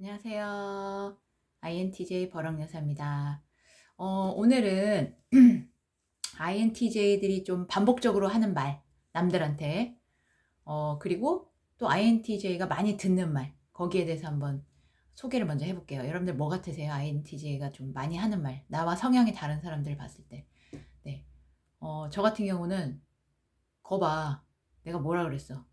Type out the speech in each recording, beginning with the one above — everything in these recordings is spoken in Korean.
안녕하세요. INTJ 버럭여사입니다. 어, 오늘은 INTJ들이 좀 반복적으로 하는 말, 남들한테, 어, 그리고 또 INTJ가 많이 듣는 말, 거기에 대해서 한번 소개를 먼저 해볼게요. 여러분들 뭐 같으세요? INTJ가 좀 많이 하는 말, 나와 성향이 다른 사람들을 봤을 때. 네. 어, 저 같은 경우는, 거봐. 내가 뭐라 그랬어?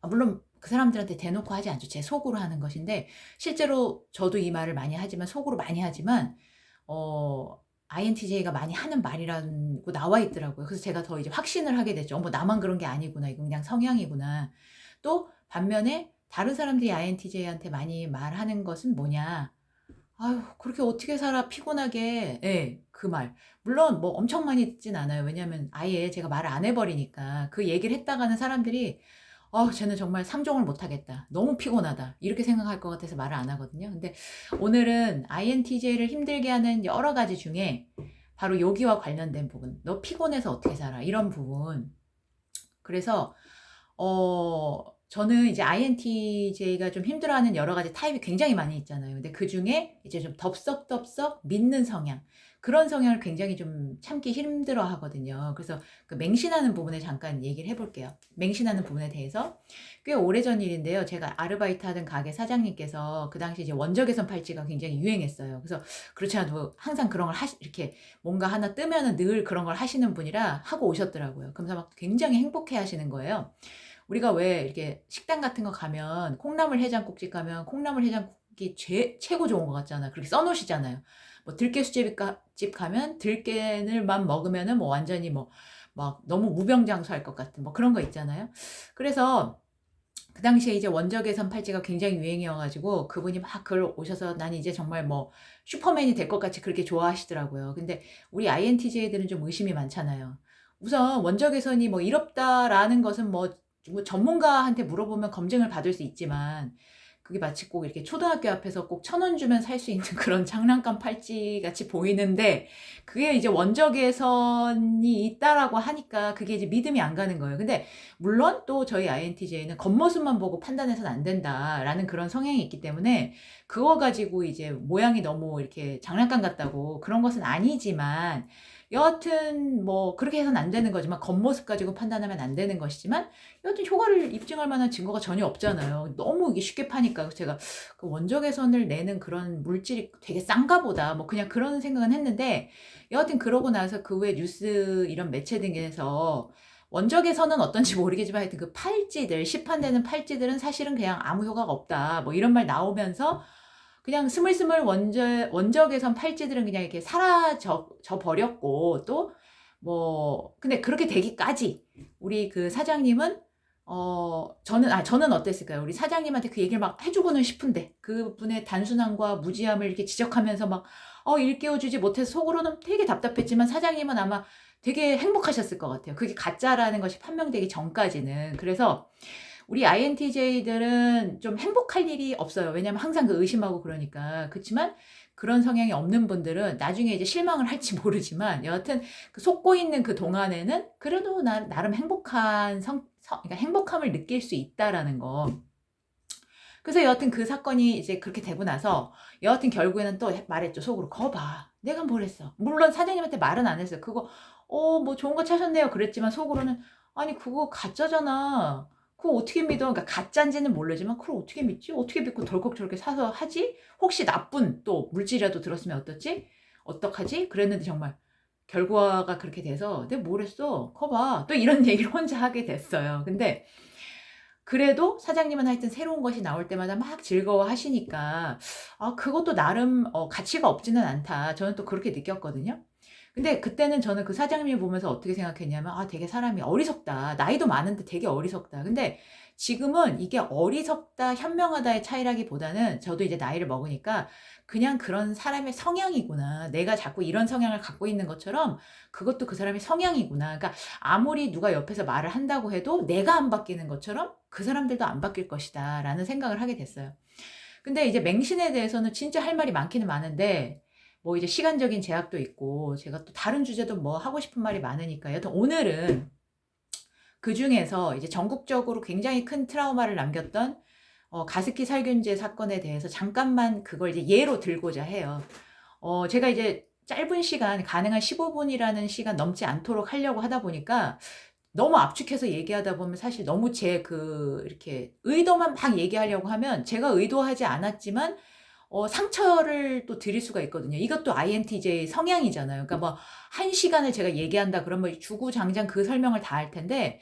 아, 물론 그 사람들한테 대놓고 하지 않죠. 제 속으로 하는 것인데 실제로 저도 이 말을 많이 하지만 속으로 많이 하지만 어 INTJ가 많이 하는 말이라고 나와 있더라고요. 그래서 제가 더 이제 확신을 하게 됐죠. 어, 뭐 나만 그런 게 아니구나. 이건 그냥 성향이구나. 또 반면에 다른 사람들이 INTJ한테 많이 말하는 것은 뭐냐? 아유, 그렇게 어떻게 살아 피곤하게. 예, 그 말. 물론 뭐 엄청 많이 듣진 않아요. 왜냐면 아예 제가 말을 안 해버리니까 그 얘기를 했다가는 사람들이 어, 쟤는 정말 상종을 못하겠다. 너무 피곤하다. 이렇게 생각할 것 같아서 말을 안 하거든요. 근데 오늘은 INTJ를 힘들게 하는 여러 가지 중에 바로 여기와 관련된 부분. 너 피곤해서 어떻게 살아? 이런 부분. 그래서, 어, 저는 이제 INTJ가 좀 힘들어하는 여러 가지 타입이 굉장히 많이 있잖아요. 근데 그 중에 이제 좀 덥석덥석 믿는 성향. 그런 성향을 굉장히 좀 참기 힘들어 하거든요. 그래서 그 맹신하는 부분에 잠깐 얘기를 해볼게요. 맹신하는 부분에 대해서. 꽤 오래전 일인데요. 제가 아르바이트 하던 가게 사장님께서 그 당시 이제 원적외선 팔찌가 굉장히 유행했어요. 그래서 그렇지 않아도 항상 그런 걸 하시, 이렇게 뭔가 하나 뜨면은 늘 그런 걸 하시는 분이라 하고 오셨더라고요. 그러면서 막 굉장히 행복해 하시는 거예요. 우리가 왜 이렇게 식당 같은 거 가면 콩나물 해장국집 가면 콩나물 해장국이 최, 최고 좋은 것 같잖아. 그렇게 써놓으시잖아요. 뭐 들깨 수제집 가면 들깨를만 먹으면은 뭐 완전히 뭐 막 너무 무병장수할 것 같은 뭐 그런 거 있잖아요. 그래서 그 당시에 이제 원적외선 팔찌가 굉장히 유행이어가지고 그분이 막 그걸 오셔서 난 이제 정말 뭐 슈퍼맨이 될 것 같이 그렇게 좋아하시더라고요. 근데 우리 INTJ들은 좀 의심이 많잖아요. 우선 원적외선이 뭐 이롭다라는 것은 뭐, 뭐 전문가한테 물어보면 검증을 받을 수 있지만 그게 마치 꼭 이렇게 초등학교 앞에서 꼭 천 원 주면 살 수 있는 그런 장난감 팔찌 같이 보이는데 그게 이제 원적외선이 있다라고 하니까 그게 이제 믿음이 안 가는 거예요. 근데 물론 또 저희 INTJ는 겉모습만 보고 판단해서는 안 된다라는 그런 성향이 있기 때문에 그거 가지고 이제 모양이 너무 이렇게 장난감 같다고 그런 것은 아니지만 여하튼 뭐 그렇게 해서는 안 되는 거지만 겉모습 가지고 판단하면 안 되는 것이지만 여하튼 효과를 입증할 만한 증거가 전혀 없잖아요. 너무 이게 쉽게 파니까 제가 그 원적외선을 내는 그런 물질이 되게 싼가 보다. 뭐 그냥 그런 생각은 했는데 여하튼 그러고 나서 그 후에 뉴스 이런 매체 등에서 원적외선은 어떤지 모르겠지만 하여튼 그 팔찌들 시판되는 팔찌들은 사실은 그냥 아무 효과가 없다. 뭐 이런 말 나오면서 그냥 스물스물 원적, 원적외선 팔찌들은 그냥 이렇게 사라져 버렸고, 또, 뭐, 근데 그렇게 되기까지, 우리 그 사장님은, 어, 저는, 아, 저는 어땠을까요? 우리 사장님한테 그 얘기를 막 해주고는 싶은데, 그분의 단순함과 무지함을 이렇게 지적하면서 막, 어, 일깨워 주지 못해서 속으로는 되게 답답했지만, 사장님은 아마 되게 행복하셨을 것 같아요. 그게 가짜라는 것이 판명되기 전까지는. 그래서, 우리 INTJ들은 좀 행복할 일이 없어요. 왜냐면 항상 그 의심하고 그러니까. 그렇지만 그런 성향이 없는 분들은 나중에 이제 실망을 할지 모르지만 여하튼 그 속고 있는 그 동안에는 그래도 나, 나름 행복한 성, 성, 그러니까 행복함을 느낄 수 있다라는 거. 그래서 여하튼 그 사건이 이제 그렇게 되고 나서 여하튼 결국에는 또 말했죠. 속으로 거봐. 내가 뭘 했어. 물론 사장님한테 말은 안 했어요. 그거 어 뭐 좋은 거 차셨네요. 그랬지만 속으로는 아니 그거 가짜잖아. 그거 어떻게 믿어? 그러니까 가짜인지는 모르지만 그걸 어떻게 믿지? 어떻게 믿고 덜컥 저렇게 사서 하지? 혹시 나쁜 또 물질이라도 들었으면 어떻지? 어떡하지? 그랬는데 정말 결과가 그렇게 돼서 내가 뭘 했어? 커봐. 또 이런 얘기를 혼자 하게 됐어요. 근데 그래도 사장님은 하여튼 새로운 것이 나올 때마다 막 즐거워 하시니까 아, 그것도 나름 어, 가치가 없지는 않다. 저는 또 그렇게 느꼈거든요. 근데 그때는 저는 그 사장님을 보면서 어떻게 생각했냐면, 아, 되게 사람이 어리석다. 나이도 많은데 되게 어리석다. 근데 지금은 이게 어리석다, 현명하다의 차이라기보다는 저도 이제 나이를 먹으니까 그냥 그런 사람의 성향이구나. 내가 자꾸 이런 성향을 갖고 있는 것처럼 그것도 그 사람의 성향이구나. 그러니까 아무리 누가 옆에서 말을 한다고 해도 내가 안 바뀌는 것처럼 그 사람들도 안 바뀔 것이다. 라는 생각을 하게 됐어요. 근데 이제 맹신에 대해서는 진짜 할 말이 많기는 많은데 뭐 이제 시간적인 제약도 있고 제가 또 다른 주제도 뭐 하고 싶은 말이 많으니까 여튼 오늘은 그 중에서 이제 전국적으로 굉장히 큰 트라우마를 남겼던 어, 가습기 살균제 사건에 대해서 잠깐만 그걸 이제 예로 들고자 해요. 어, 제가 이제 짧은 시간, 가능한 15분이라는 시간 넘지 않도록 하려고 하다 보니까 너무 압축해서 얘기하다 보면 사실 너무 제 그 이렇게 의도만 막 얘기하려고 하면 제가 의도하지 않았지만 어, 상처를 또 드릴 수가 있거든요. 이것도 INTJ 성향이잖아요. 그러니까 뭐 한 시간을 제가 얘기한다 그러면 주구장창 그 설명을 다 할 텐데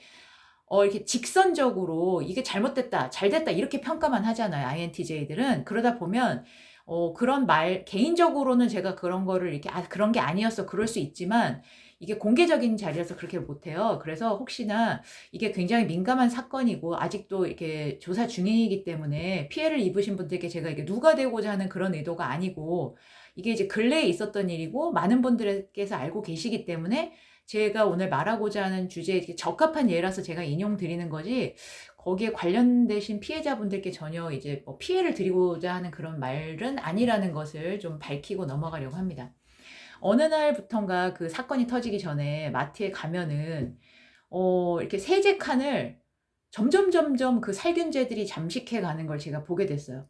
어, 이렇게 직선적으로 이게 잘못됐다, 잘됐다 이렇게 평가만 하잖아요. INTJ들은 그러다 보면 어, 그런 말 개인적으로는 제가 그런 거를 이렇게 아 그런 게 아니었어 그럴 수 있지만 이게 공개적인 자리여서 그렇게 못해요. 그래서 혹시나 이게 굉장히 민감한 사건이고 아직도 이렇게 조사 중이기 때문에 피해를 입으신 분들께 제가 이게 누가 되고자 하는 그런 의도가 아니고 이게 이제 근래에 있었던 일이고 많은 분들께서 알고 계시기 때문에 제가 오늘 말하고자 하는 주제에 적합한 예라서 제가 인용 드리는 거지 거기에 관련되신 피해자분들께 전혀 이제 뭐 피해를 드리고자 하는 그런 말은 아니라는 것을 좀 밝히고 넘어가려고 합니다. 어느 날부턴가 그 사건이 터지기 전에 마트에 가면은 어 이렇게 세제 칸을 점점 점점 그 살균제들이 잠식해 가는 걸 제가 보게 됐어요.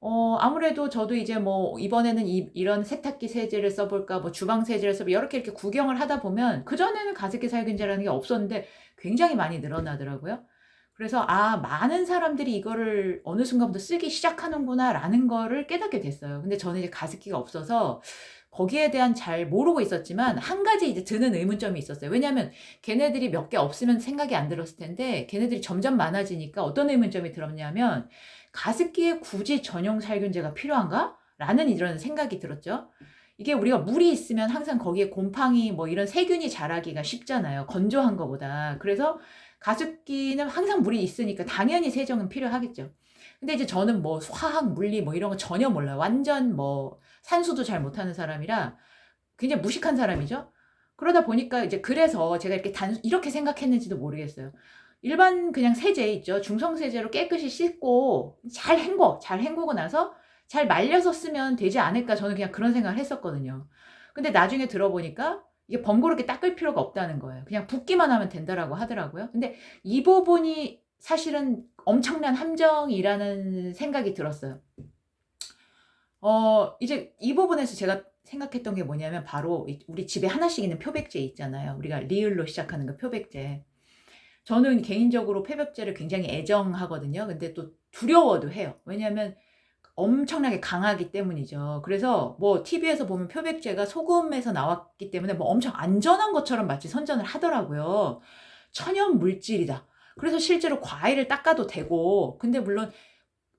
어, 아무래도 저도 이제 뭐, 이번에는 이, 이런 세탁기 세제를 써볼까, 뭐, 주방 세제를 써볼까, 이렇게 이렇게 구경을 하다 보면, 그전에는 가습기 살균제라는 게 없었는데, 굉장히 많이 늘어나더라고요. 그래서, 아, 많은 사람들이 이거를 어느 순간부터 쓰기 시작하는구나, 라는 거를 깨닫게 됐어요. 근데 저는 이제 가습기가 없어서, 거기에 대한 잘 모르고 있었지만, 한 가지 이제 드는 의문점이 있었어요. 왜냐면, 걔네들이 몇 개 없으면 생각이 안 들었을 텐데, 걔네들이 점점 많아지니까 어떤 의문점이 들었냐면, 가습기에 굳이 전용 살균제가 필요한가? 라는 이런 생각이 들었죠. 이게 우리가 물이 있으면 항상 거기에 곰팡이 뭐 이런 세균이 자라기가 쉽잖아요. 건조한 것보다. 그래서 가습기는 항상 물이 있으니까 당연히 세정은 필요하겠죠. 근데 이제 저는 뭐 화학, 물리 뭐 이런 거 전혀 몰라요. 완전 뭐 산수도 잘 못하는 사람이라 굉장히 무식한 사람이죠. 그러다 보니까 이제 그래서 제가 이렇게 단, 이렇게 생각했는지도 모르겠어요. 일반 그냥 세제 있죠. 중성 세제로 깨끗이 씻고 잘 헹궈, 잘 헹구고 나서 잘 말려서 쓰면 되지 않을까 저는 그냥 그런 생각을 했었거든요. 근데 나중에 들어보니까 이게 번거롭게 닦을 필요가 없다는 거예요. 그냥 붓기만 하면 된다라고 하더라고요. 근데 이 부분이 사실은 엄청난 함정이라는 생각이 들었어요. 어, 이제 이 부분에서 제가 생각했던 게 뭐냐면 바로 우리 집에 하나씩 있는 표백제 있잖아요. 우리가 리을로 시작하는 그 표백제. 저는 개인적으로 표백제를 굉장히 애정하거든요. 근데 또 두려워도 해요. 왜냐하면 엄청나게 강하기 때문이죠. 그래서 뭐 TV에서 보면 표백제가 소금에서 나왔기 때문에 뭐 엄청 안전한 것처럼 마치 선전을 하더라고요. 천연 물질이다. 그래서 실제로 과일을 닦아도 되고, 근데 물론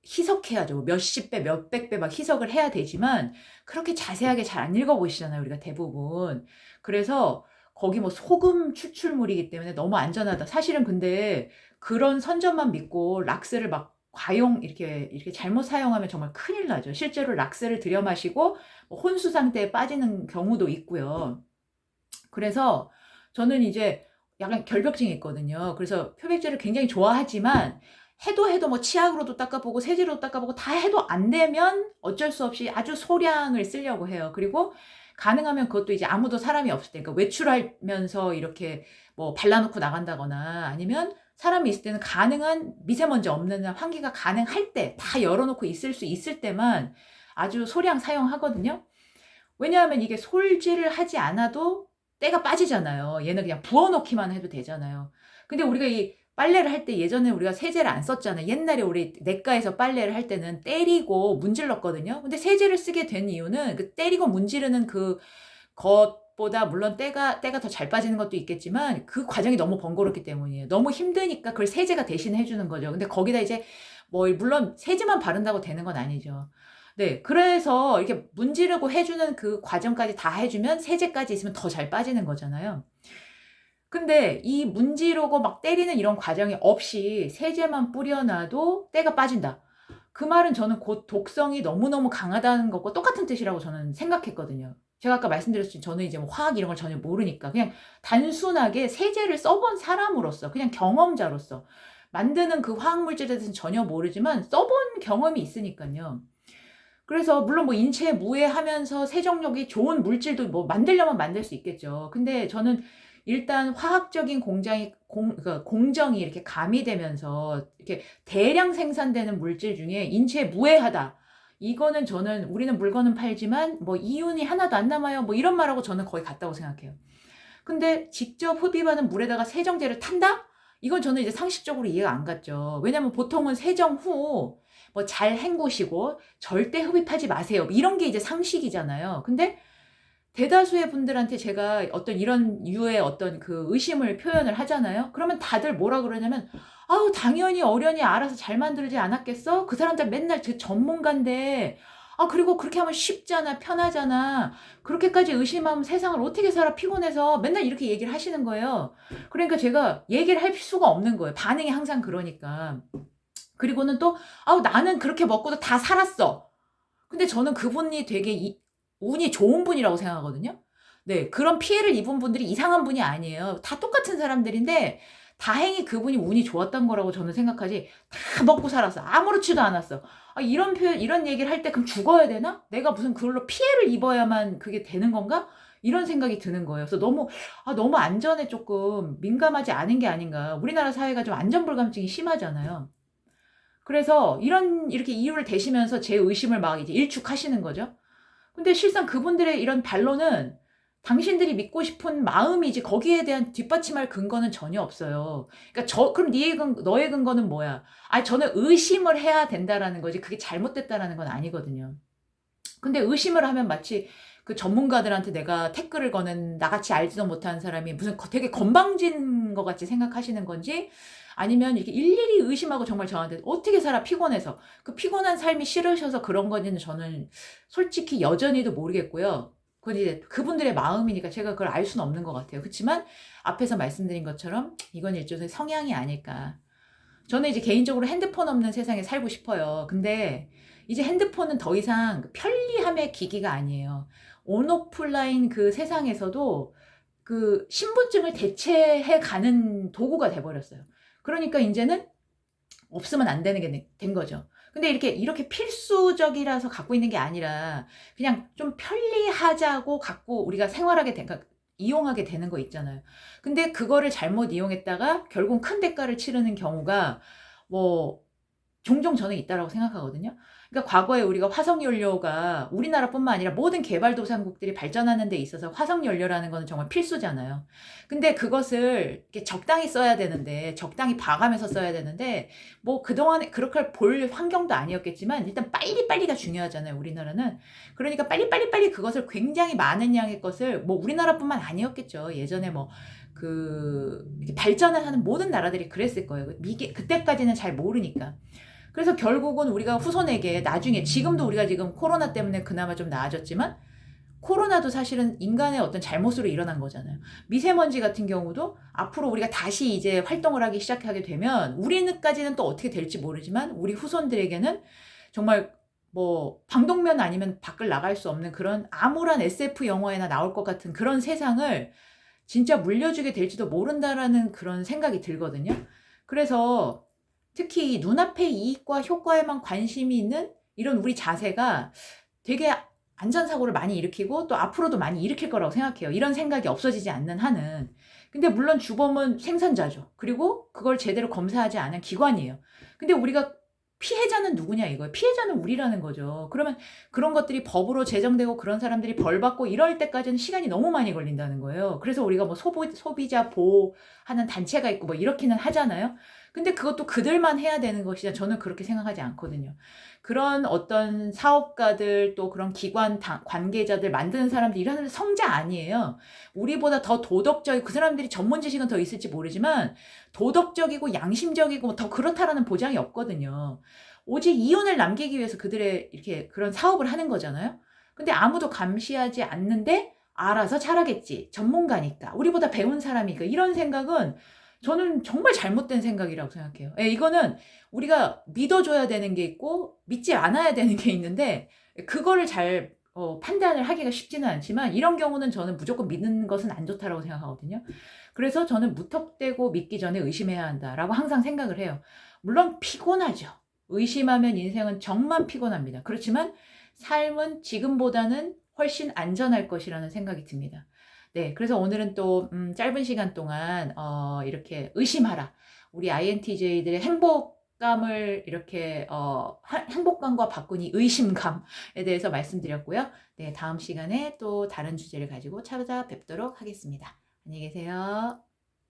희석해야죠. 몇십 배, 몇백 배 막 희석을 해야 되지만, 그렇게 자세하게 잘 안 읽어보시잖아요. 우리가 대부분. 그래서 거기 뭐 소금 추출물이기 때문에 너무 안전하다. 사실은 근데 그런 선전만 믿고 락스를 막 과용 이렇게 이렇게 잘못 사용하면 정말 큰일 나죠. 실제로 락스를 들여 마시고 뭐 혼수 상태에 빠지는 경우도 있고요. 그래서 저는 이제 약간 결벽증이 있거든요. 그래서 표백제를 굉장히 좋아하지만 해도 해도 뭐 치약으로도 닦아보고 세제로 닦아보고 다 해도 안 되면 어쩔 수 없이 아주 소량을 쓰려고 해요. 그리고 가능하면 그것도 이제 아무도 사람이 없을 때, 그러니까 외출하면서 이렇게 뭐 발라놓고 나간다거나 아니면 사람이 있을 때는 가능한 미세먼지 없는 환기가 가능할 때 다 열어놓고 있을 수 있을 때만 아주 소량 사용하거든요. 왜냐하면 이게 솔질을 하지 않아도 때가 빠지잖아요. 얘는 그냥 부어놓기만 해도 되잖아요. 근데 우리가 이 빨래를 할 때 예전에 우리가 세제를 안 썼잖아요. 옛날에 우리 내과에서 빨래를 할 때는 때리고 문질렀거든요. 근데 세제를 쓰게 된 이유는 그 때리고 문지르는 그 것보다 물론 때가 때가 더 잘 빠지는 것도 있겠지만 그 과정이 너무 번거롭기 때문이에요. 너무 힘드니까 그걸 세제가 대신해 주는 거죠. 근데 거기다 이제 뭐 물론 세제만 바른다고 되는 건 아니죠. 네, 그래서 이렇게 문지르고 해주는 그 과정까지 다 해주면 세제까지 있으면 더 잘 빠지는 거잖아요. 근데 이 문지르고 막 때리는 이런 과정이 없이 세제만 뿌려놔도 때가 빠진다. 그 말은 저는 곧 독성이 너무너무 강하다는 것과 똑같은 뜻이라고 저는 생각했거든요. 제가 아까 말씀드렸듯이 저는 이제 뭐 화학 이런 걸 전혀 모르니까 그냥 단순하게 세제를 써본 사람으로서 그냥 경험자로서 만드는 그 화학 물질에 대해서는 전혀 모르지만 써본 경험이 있으니까요. 그래서 물론 뭐 인체에 무해하면서 세정력이 좋은 물질도 뭐 만들려면 만들 수 있겠죠. 근데 저는 일단 화학적인 공장이 공, 그 공정이 이렇게 가미되면서 이렇게 대량 생산되는 물질 중에 인체에 무해하다. 이거는 저는 우리는 물건은 팔지만 뭐 이윤이 하나도 안 남아요. 뭐 이런 말하고 저는 거의 같다고 생각해요. 근데 직접 흡입하는 물에다가 세정제를 탄다? 이건 저는 이제 상식적으로 이해가 안 갔죠. 왜냐면 보통은 세정 후 뭐 잘 헹구시고 절대 흡입하지 마세요. 이런 게 이제 상식이잖아요. 근데 대다수의 분들한테 제가 어떤 이런 유의 어떤 그 의심을 표현을 하잖아요. 그러면 다들 뭐라 그러냐면 아우 당연히 어련히 알아서 잘 만들지 않았겠어? 그 사람들 맨날 그 전문가인데 아 그리고 그렇게 하면 쉽잖아 편하잖아 그렇게까지 의심하면 세상을 어떻게 살아 피곤해서 맨날 이렇게 얘기를 하시는 거예요. 그러니까 제가 얘기를 할 수가 없는 거예요. 반응이 항상 그러니까. 그리고는 또 아우 나는 그렇게 먹고도 다 살았어. 근데 저는 그분이 되게 이, 운이 좋은 분이라고 생각하거든요. 네, 그런 피해를 입은 분들이 이상한 분이 아니에요. 다 똑같은 사람들인데 다행히 그분이 운이 좋았던 거라고 저는 생각하지. 다 먹고 살았어. 아무렇지도 않았어. 아, 이런 표현, 이런 얘기를 할 때 그럼 죽어야 되나? 내가 무슨 그걸로 피해를 입어야만 그게 되는 건가? 이런 생각이 드는 거예요. 그래서 너무, 아, 너무 안전에 조금 민감하지 않은 게 아닌가. 우리나라 사회가 좀 안전불감증이 심하잖아요. 그래서 이런, 이렇게 이유를 대시면서 제 의심을 막 이제 일축하시는 거죠. 근데 실상 그분들의 이런 반론은 당신들이 믿고 싶은 마음이지 거기에 대한 뒷받침할 근거는 전혀 없어요. 그러니까 저 그럼 네 근, 너의 근거는 뭐야? 아 저는 의심을 해야 된다라는 거지 그게 잘못됐다라는 건 아니거든요. 근데 의심을 하면 마치 그 전문가들한테 내가 태클을 거는 나같이 알지도 못하는 사람이 무슨 되게 건방진 것 같이 생각하시는 건지 아니면 이렇게 일일이 의심하고 정말 저한테 어떻게 살아 피곤해서 그 피곤한 삶이 싫으셔서 그런 건지는 저는 솔직히 여전히도 모르겠고요. 그건 이제 그분들의 마음이니까 제가 그걸 알 수는 없는 것 같아요. 그렇지만 앞에서 말씀드린 것처럼 이건 일종의 성향이 아닐까. 저는 이제 개인적으로 핸드폰 없는 세상에 살고 싶어요. 근데 이제 핸드폰은 더 이상 그 편리함의 기기가 아니에요. 온오프라인 그 세상에서도 그 신분증을 대체해 가는 도구가 돼버렸어요. 그러니까 이제는 없으면 안 되는 게 된 거죠. 근데 이렇게 이렇게 필수적이라서 갖고 있는 게 아니라 그냥 좀 편리하자고 갖고 우리가 생활하게 된 그러니까 이용하게 되는 거 있잖아요. 근데 그거를 잘못 이용했다가 결국 큰 대가를 치르는 경우가 뭐 종종 저는 있다라고 생각하거든요. 그러니까 과거에 우리가 화석 연료가 우리나라뿐만 아니라 모든 개발도상국들이 발전하는 데 있어서 화석 연료라는 거는 정말 필수잖아요. 근데 그것을 적당히 써야 되는데 적당히 봐가면서 써야 되는데 뭐 그동안에 그렇게 볼 환경도 아니었겠지만 일단 빨리빨리가 중요하잖아요. 우리나라는. 그러니까 빨리빨리빨리 그것을 굉장히 많은 양의 것을 뭐 우리나라뿐만 아니었겠죠. 예전에 뭐그 발전을 하는 모든 나라들이 그랬을 거예요. 미게 그때까지는 잘 모르니까. 그래서 결국은 우리가 후손에게 나중에 지금도 우리가 지금 코로나 때문에 그나마 좀 나아졌지만 코로나도 사실은 인간의 어떤 잘못으로 일어난 거잖아요. 미세먼지 같은 경우도 앞으로 우리가 다시 이제 활동을 하기 시작하게 되면 우리는까지는 또 어떻게 될지 모르지만 우리 후손들에게는 정말 뭐 방독면 아니면 밖을 나갈 수 없는 그런 암울한 SF 영화에나 나올 것 같은 그런 세상을 진짜 물려주게 될지도 모른다라는 그런 생각이 들거든요. 그래서 특히 눈앞의 이익과 효과에만 관심이 있는 이런 우리 자세가 되게 안전사고를 많이 일으키고 또 앞으로도 많이 일으킬 거라고 생각해요. 이런 생각이 없어지지 않는 한은. 근데 물론 주범은 생산자죠. 그리고 그걸 제대로 검사하지 않은 기관이에요. 근데 우리가 피해자는 누구냐 이거예요. 피해자는 우리라는 거죠. 그러면 그런 것들이 법으로 제정되고 그런 사람들이 벌 받고 이럴 때까지는 시간이 너무 많이 걸린다는 거예요. 그래서 우리가 뭐 소비, 소비자 보호하는 단체가 있고 뭐 이렇게는 하잖아요. 근데 그것도 그들만 해야 되는 것이냐 저는 그렇게 생각하지 않거든요. 그런 어떤 사업가들 또 그런 기관 관계자들 만드는 사람들 이런 성자 아니에요. 우리보다 더 도덕적이고 그 사람들이 전문 지식은 더 있을지 모르지만 도덕적이고 양심적이고 더 그렇다라는 보장이 없거든요. 오직 이윤을 남기기 위해서 그들의 이렇게 그런 사업을 하는 거잖아요. 근데 아무도 감시하지 않는데 알아서 잘하겠지. 전문가니까. 우리보다 배운 사람이니까. 이런 생각은 저는 정말 잘못된 생각이라고 생각해요. 예, 이거는 우리가 믿어줘야 되는 게 있고 믿지 않아야 되는 게 있는데 그거를 잘 어, 판단을 하기가 쉽지는 않지만 이런 경우는 저는 무조건 믿는 것은 안 좋다라고 생각하거든요. 그래서 저는 무턱대고 믿기 전에 의심해야 한다라고 항상 생각을 해요. 물론 피곤하죠. 의심하면 인생은 정말 피곤합니다. 그렇지만 삶은 지금보다는 훨씬 안전할 것이라는 생각이 듭니다. 네, 그래서 오늘은 또 음, 짧은 시간 동안 어, 이렇게 의심하라. 우리 INTJ들의 행복감을 이렇게 어, 하- 행복감과 바꾸니 의심감에 대해서 말씀드렸고요. 네, 다음 시간에 또 다른 주제를 가지고 찾아뵙도록 하겠습니다. 안녕히 계세요.